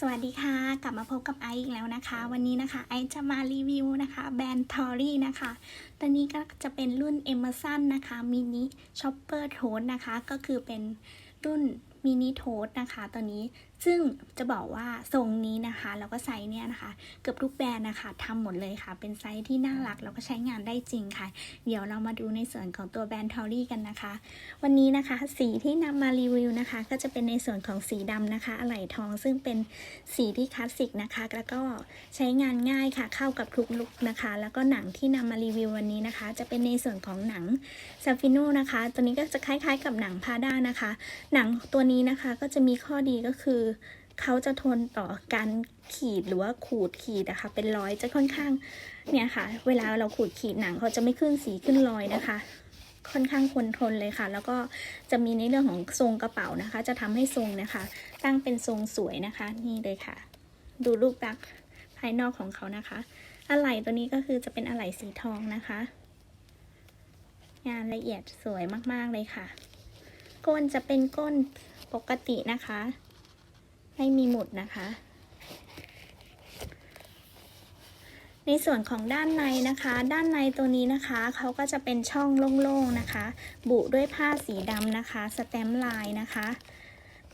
สวัสดีค่ะ กลับมาพบกับไอซ์อีกแล้วนะคะ วันนี้นะคะ ไอซ์จะมารีวิวนะคะ แบรนด์ทอรี่นะคะตอนนี้ก็จะเป็นรุ่น Emerson นะคะมินิช็อปเปอร์โทสนะคะ ก็คือเป็นรุ่นมินิโทสนะคะตัวนี้ซึ่งจะบอกว่าทรงนี้นะคะ แล้วก็ไซส์เนี่ยนะคะ เกือบทุกแบรนด์นะคะทำหมดเลยค่ะ เป็นไซส์ที่น่ารักแล้วก็ใช้งานได้จริงค่ะ เดี๋ยวเรามาดูในส่วนของตัวแบรนด์ทอรี่กันนะคะ วันนี้นะคะสีที่นำมารีวิวนะคะ ก็จะเป็นในส่วนของสีดำนะคะอะไหล่ทอง ซึ่งเป็นสีที่คลาสสิกนะคะ แล้วก็ใช้งานง่ายค่ะ เข้ากับทุกลุคนะคะ แล้วก็หนังที่นำมารีวิววันนี้นะคะ จะเป็นในส่วนของหนังซาฟิโนนะคะ ตัวนี้ก็จะคล้ายๆ กับหนังพาด้านะคะ หนังตัวนี้นะคะก็จะมีข้อดีก็คือเขาจะทนต่อการขีดหรือว่าขูดขีดนะคะเป็นรอยจะค่อนข้างเนี่ยค่ะ เวลาเราขูดขีดหนังเขาจะไม่ขึ้นสีขึ้นรอยนะคะ ค่อนข้างทนทนเลยค่ะ แล้วก็จะมีในเรื่องของทรงกระเป๋านะคะ จะทำให้ทรงนะคะ ตั้งเป็นทรงสวยนะคะ นี่เลยค่ะ ดูรูปลักษณ์ภายนอกของเขานะคะอะไหล่ตัวนี้ก็คือจะเป็นอะไหล่สีทองนะคะ งานละเอียดสวยมากๆเลยค่ะ ก้นจะเป็นก้น ปกตินะคะ ไม่มีหมุดนะคะ ในส่วนของด้านในนะคะ ด้านในตัวนี้นะคะเขาก็จะเป็นช่องโล่งๆนะคะ บุด้วยผ้าสีดำนะคะ สแตมป์ลายนะคะ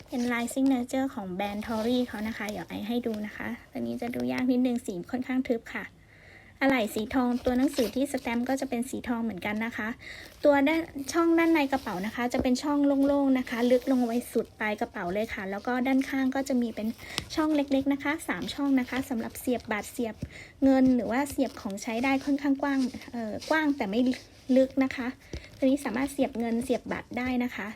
เป็นลายซิงเนเจอร์ของแบรนด์ทอรี่เขานะคะ เดี๋ยวไอให้ดูนะคะ ตัวนี้จะดูยากนิดนึงสีค่อนข้างทึบค่ะ อะไหล่สีทองตัวหนังสือที่สแตมป์ก็จะเป็นสีทองเหมือนกันนะคะ ตัวด้านช่องด้านในกระเป๋านะคะ จะเป็นช่องโล่งๆนะคะ ลึกลงไว้สุดปลายกระเป๋าเลยค่ะ แล้วก็ด้านข้างก็จะมีเป็นช่องเล็กๆนะคะสามช่องนะคะสำหรับเสียบบัตรเสียบเงินหรือว่าเสียบของใช้ได้ค่อนข้างกว้างเอ่อกว้างแต่ไม่ลึกนะคะ ตัวนี้สามารถเสียบเงินเสียบบัตรได้นะคะ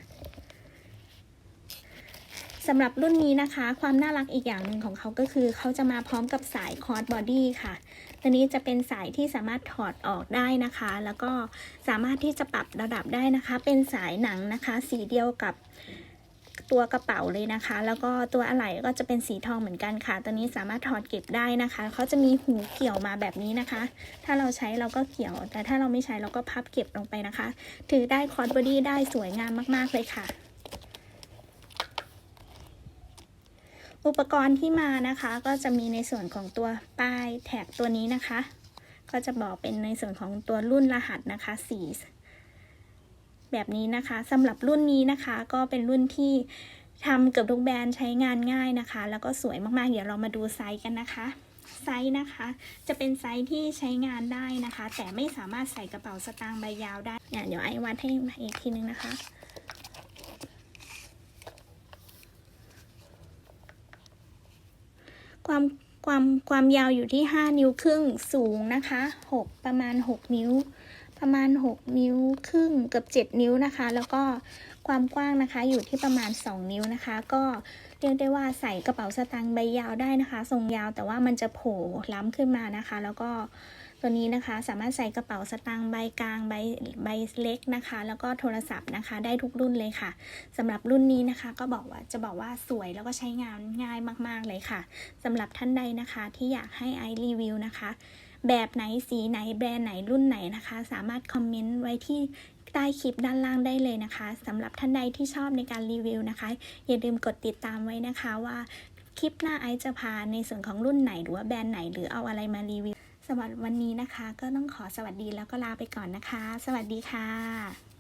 สำหรับรุ่นนี้นะคะ ความน่ารักอีกอย่างหนึ่งของเขาก็คือเขาจะมาพร้อมกับสายคอร์ดบอดี้ค่ะ ตัวนี้จะเป็นสายที่สามารถถอดออกได้นะคะ แล้วก็สามารถที่จะปรับระดับได้นะคะ เป็นสายหนังนะคะ สีเดียวกับตัวกระเป๋าเลยนะคะ แล้วก็ตัวอะไหล่ก็จะเป็นสีทองเหมือนกันค่ะ ตัวนี้สามารถถอดเก็บได้นะคะ เขาจะมีหูเกี่ยวมาแบบนี้นะคะ ถ้าเราใช้เราก็เกี่ยว แต่ถ้าเราไม่ใช้เราก็พับเก็บลงไปนะคะ ถือได้คอร์ดบอดี้ได้สวยงามมาก ๆ เลยค่ะ อุปกรณ์ที่มานะคะก็จะมีในส่วนของตัวป้ายแท็กตัวนี้นะคะ ก็จะบอกเป็นในส่วนของตัวรุ่นรหัสนะคะสีแบบนี้นะคะสำหรับรุ่นนี้นะคะ ก็เป็นรุ่นที่ทำเกือบทุกแบรนด์ใช้งานง่ายนะคะ แล้วก็สวยมากๆ เดี๋ยวเรามาดูไซส์กันนะคะไซส์นะคะ จะเป็นไซส์ที่ใช้งานได้นะคะ แต่ไม่สามารถใส่กระเป๋าสตางค์ใบยาวได้เนี่ยเดี๋ยวไอวัดให้อีกทีนึงนะคะ ความความความยาวอยู่ที่ 5 นิ้วครึ่งสูงนะคะ 6 ประมาณ 6 นิ้ว ประมาณ 6 นิ้วครึ่งเกือบ 7 นิ้วนะคะ แล้วก็ความกว้างนะคะอยู่ที่ประมาณ 2 นิ้วนะคะ ก็เรียกได้ว่าใส่กระเป๋าสตางค์ใบยาวได้นะคะ ทรงยาวแต่ว่ามันจะโผล่ล้ำขึ้นมานะคะ แล้วก็ ตัวนี้นะคะสามารถใส่กระเป๋าสตางค์ใบกลางใบใบเล็กนะคะ แล้วก็โทรศัพท์นะคะ ได้ทุกรุ่นเลยค่ะสำหรับรุ่นนี้นะคะก็บอกว่าจะบอกว่าสวยแล้วก็ใช้งานง่ายมากๆเลยค่ะสำหรับท่านใดนะคะที่อยากให้ไอรีวิวนะคะแบบไหนสีไหนแบรนด์ไหนรุ่นไหนนะคะ สามารถคอมเมนต์ไว้ที่ใต้คลิปด้านล่างได้เลยนะคะสำหรับท่านใดที่ชอบในการรีวิวนะคะ อย่าลืมกดติดตามไว้นะคะว่าคลิปหน้าไอจะพาในส่วนของรุ่นไหนหรือว่าแบรนด์ไหนหรือเอาอะไรมารีวิว สำหรับวันนี้นะคะ ก็ต้องขอสวัสดีแล้วก็ลาไปก่อนนะคะ สวัสดีค่ะ